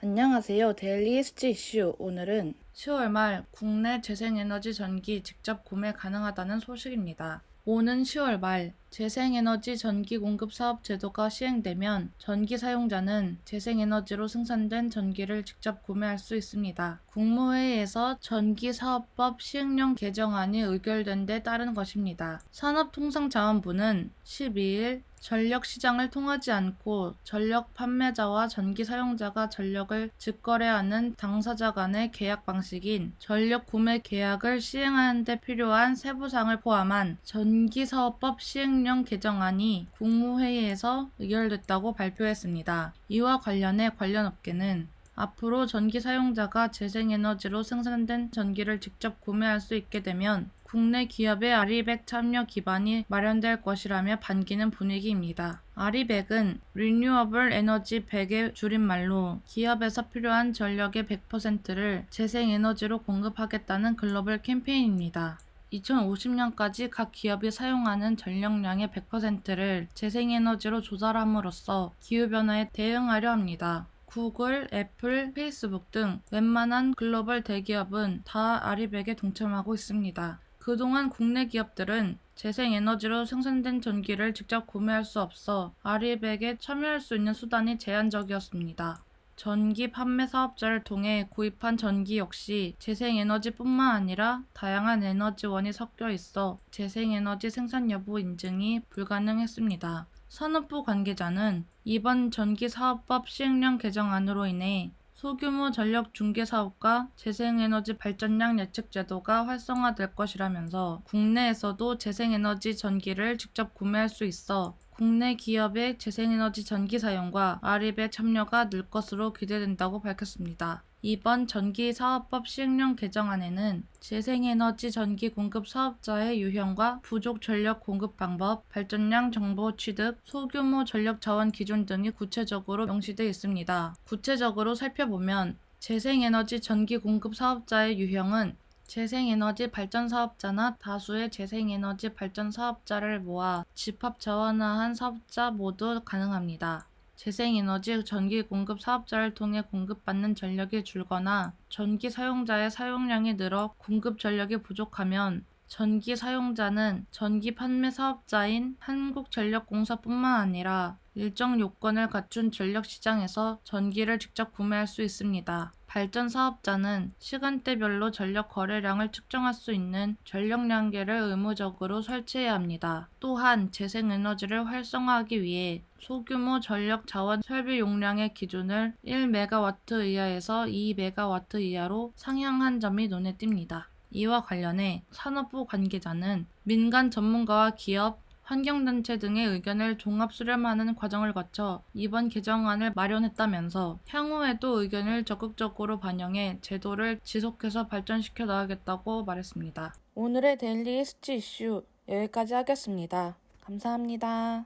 안녕하세요. 데일리 SG 이슈. 오늘은 10월 말 국내 재생에너지 전기 직접 구매 가능하다는 소식입니다. 오는 10월 말 재생에너지 전기 공급 사업 제도가 시행되면 전기 사용자는 재생에너지로 생산된 전기를 직접 구매할 수 있습니다. 국무회의에서 전기사업법 시행령 개정안이 의결된 데 따른 것입니다. 산업통상자원부는 12일 전력 시장을 통하지 않고 전력 판매자와 전기 사용자가 전력을 직거래하는 당사자 간의 계약 방식인 전력 구매 계약을 시행하는 데 필요한 세부사항을 포함한 전기사업법 시행 령 개정안이 국무회의에서 의결됐다고 발표했습니다. 이와 관련해 관련 업계는 앞으로 전기 사용자가 재생에너지로 생산된 전기를 직접 구매할 수 있게 되면 국내 기업의 아리백 참여 기반이 마련될 것이라며 반기는 분위기입니다. 아리백은 Renewable Energy 100의 줄임말로 기업에서 필요한 전력의 100%를 재생에너지로 공급하겠다는 글로벌 캠페인입니다. 2050년까지 각 기업이 사용하는 전력량의 100%를 재생에너지로 조달함으로써 기후변화에 대응하려 합니다. 구글, 애플, 페이스북 등 웬만한 글로벌 대기업은 다 아리백에 동참하고 있습니다. 그동안 국내 기업들은 재생에너지로 생산된 전기를 직접 구매할 수 없어 아리백에 참여할 수 있는 수단이 제한적이었습니다. 전기 판매 사업자를 통해 구입한 전기 역시 재생에너지뿐만 아니라 다양한 에너지원이 섞여 있어 재생에너지 생산 여부 인증이 불가능했습니다. 산업부 관계자는 이번 전기사업법 시행령 개정안으로 인해 소규모 전력 중개 사업과 재생에너지 발전량 예측 제도가 활성화될 것이라면서 국내에서도 재생에너지 전기를 직접 구매할 수 있어 국내 기업의 재생에너지 전기 사용과 아립의 참여가 늘 것으로 기대된다고 밝혔습니다. 이번 전기사업법 시행령 개정안에는 재생에너지 전기 공급 사업자의 유형과 부족 전력 공급 방법, 발전량 정보 취득, 소규모 전력 자원 기준 등이 구체적으로 명시되어 있습니다. 구체적으로 살펴보면 재생에너지 전기 공급 사업자의 유형은 재생에너지 발전 사업자나 다수의 재생에너지 발전 사업자를 모아 집합 자원화한 사업자 모두 가능합니다. 재생에너지 전기 공급 사업자를 통해 공급받는 전력이 줄거나 전기 사용자의 사용량이 늘어 공급 전력이 부족하면 전기 사용자는 전기 판매 사업자인 한국전력공사뿐만 아니라 일정 요건을 갖춘 전력 시장에서 전기를 직접 구매할 수 있습니다. 발전 사업자는 시간대별로 전력 거래량을 측정할 수 있는 전력량계를 의무적으로 설치해야 합니다. 또한 재생에너지를 활성화하기 위해 소규모 전력 자원 설비 용량의 기준을 1메가와트 이하에서 2메가와트 이하로 상향한 점이 눈에 띕니다. 이와 관련해 산업부 관계자는 민간 전문가와 기업, 환경단체 등의 의견을 종합 수렴하는 과정을 거쳐 이번 개정안을 마련했다면서 향후에도 의견을 적극적으로 반영해 제도를 지속해서 발전시켜 나가겠다고 말했습니다. 오늘의 데일리 SG 이슈 여기까지 하겠습니다. 감사합니다.